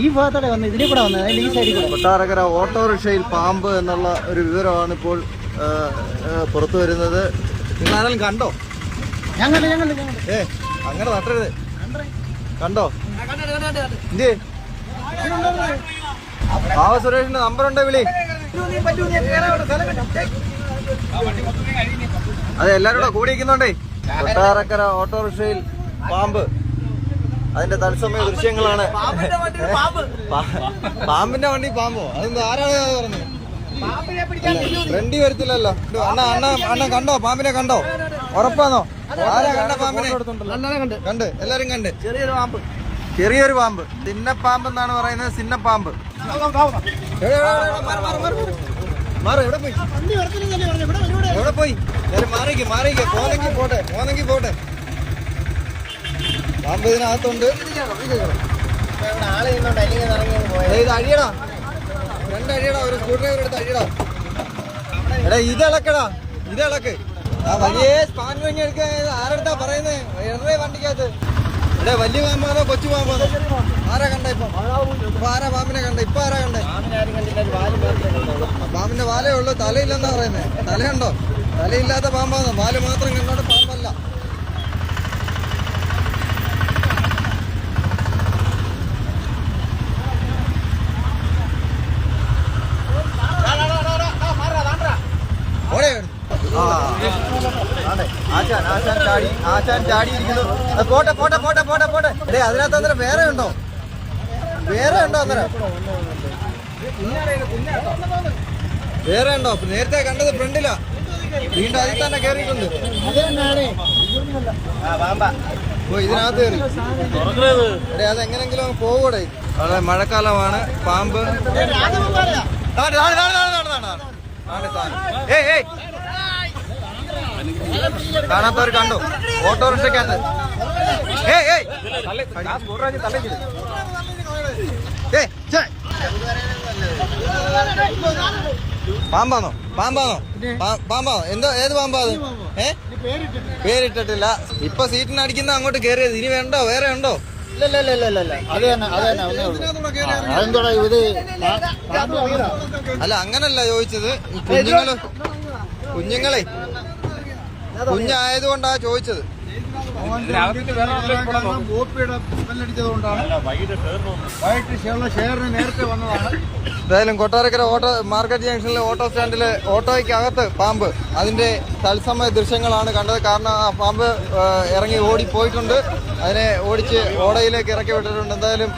ഈ ഭാഗത്തോടെ വന്ന്? ഇതിലെ കൂടെ വന്നത് അതിന്റെ ഈ സൈഡിൽ കൂടെ? കൊട്ടാരക്കര ഓട്ടോറിക്ഷയിൽ പാമ്പ് എന്നുള്ള ഒരു വിവരമാണ് ഇപ്പോൾ പുറത്തു വരുന്നത്. നിങ്ങൾ ആരെങ്കിലും കണ്ടോ? ഞങ്ങൾ ഏ അങ്ങനെ നട്ടരുത് കണ്ടോ. ബാബ സുരേഷിന്റെ നമ്പർ ഉണ്ടോ വിളി? അതെ എല്ലാരും കൂടെ കൂടിയിരിക്കുന്നുണ്ടേ കൊട്ടാരക്കര ഓട്ടോറിക്ഷയിൽ പാമ്പ്. അതിന്റെ തത്സമയ ദൃശ്യങ്ങളാണ്. പാമ്പിന്റെ വണ്ടി പാമ്പോ? അതെന്താ ആരാണ് പറഞ്ഞത്? ഫ്രണ്ടി വരത്തില്ലല്ലോ. അണ്ണ അണ്ണ അണ്ണ കണ്ടോ? പാമ്പിനെ കണ്ടോ? ഉറപ്പാന്നോ? ആരാ കണ്ട പാമ്പിനെ? കണ്ട്. എല്ലാരും കണ്ട്. ചെറിയൊരു പാമ്പ്. ചെറിയൊരു പാമ്പ്. സിന്നപ്പാമ്പ് എന്നാണ് പറയുന്നത് സിന്നപ്പാമ്പ്. മാറി എവിടെ, പോയി? എവിടെ പോയി? മാറിക്ക് മാറിക്ക്. പോന്നെങ്കിൽ പോട്ടെ പോന്നെങ്കിൽ പോട്ടെ. ദേ, ഇത് അഴിയടാ. രണ്ട് അഴിയടാ ഒരു സ്ക്രൂ ഡ്രൈവർ എടുത്ത് അഴിയടാ. എടാ ഇത് ഇളക്കടാ. ഇത് ഇളക്ക്. ആ വലിയ സ്പാൻറിങ് എടുക്കാൻ ആരെടുത്താ പറയുന്നത് എറേ വണ്ടിക്കകത്ത്. എടാ വലിയ പാമ്പാണോ കൊച്ചു പാമ്പാണോ ആരാ കണ്ട ഇപ്പൊ? ഇപ്പൊ ആരാ പാമ്പിനെ കണ്ട? ഇപ്പൊ ആരാ കണ്ടേ? പാമ്പിന്റെ വാലേ ഉള്ളു തലയില്ലെന്നാ പറയുന്നേ. തലയുണ്ടോ തലയില്ലാത്ത പാമ്പാണോ വാൽ മാത്രം ആശാൻ ആശാൻ ചാടി ആശാൻ പോട്ടെ പോട്ടെ പോട്ടെ പോട്ടെ പോട്ടെ. അല്ലേ അതിനകത്ത് അന്നേരം വേറെ ഉണ്ടോ? വേറെ ഉണ്ടോ അന്നേരം? വേറെ ഉണ്ടോ? നേരത്തെ കണ്ടത് ഫ്രണ്ടിലാ. വീണ്ടും അതിൽ തന്നെ കയറിയിട്ടുണ്ട് ഓ ഇതിനകത്ത് കയറി എടേ അത് എങ്ങനെങ്കിലും അങ്ങ് പോകൂടെ വളരെ മഴക്കാലമാണ് പാമ്പ്. ഏയ്, ഏയ്. കാണാത്തവർ കണ്ടു. ഓട്ടോറിക്ഷക്കകത്ത്. പാമ്പാന്നോ ഏയ്, ഛെ. പാമ്പാണോ പാമ്പാണോ പാ- പാമ്പാണോ എന്തോ ഏത് പാമ്പാ അത്? ഏ? പേരിട്ടിട്ടില്ല. ഇപ്പൊ സീറ്റിന് അടിക്കുന്ന അങ്ങോട്ട് കേറിയത്. ഇനി വേണ്ടോ? വേറെ ഉണ്ടോ? പാമ്പ് അല്ല അങ്ങനല്ല ചോദിച്ചത്. കുഞ്ഞുങ്ങൾ കുഞ്ഞുങ്ങളെ കുഞ്ഞായതുകൊണ്ടാ ചോദിച്ചത്. ഏതായാലും ഷെയറിന് നേരത്തെ വന്നതാണ്. എന്തായാലും കൊട്ടാരക്കര ഓട്ടോ മാർക്കറ്റ് ജംഗ്ഷനിലെ ഓട്ടോ സ്റ്റാൻഡിലെ ഓട്ടോയ്ക്കകത്ത് പാമ്പ്. അതിന്റെ തത്സമയ ദൃശ്യങ്ങളാണ് കണ്ടത്. കാരണം ആ പാമ്പ് ഇറങ്ങി ഓടി പോയിട്ടുണ്ട് അതിനെ ഓടിച്ച് ഓടയിലേക്ക് ഇറക്കി വിട്ടിട്ടുണ്ട്. എന്തായാലും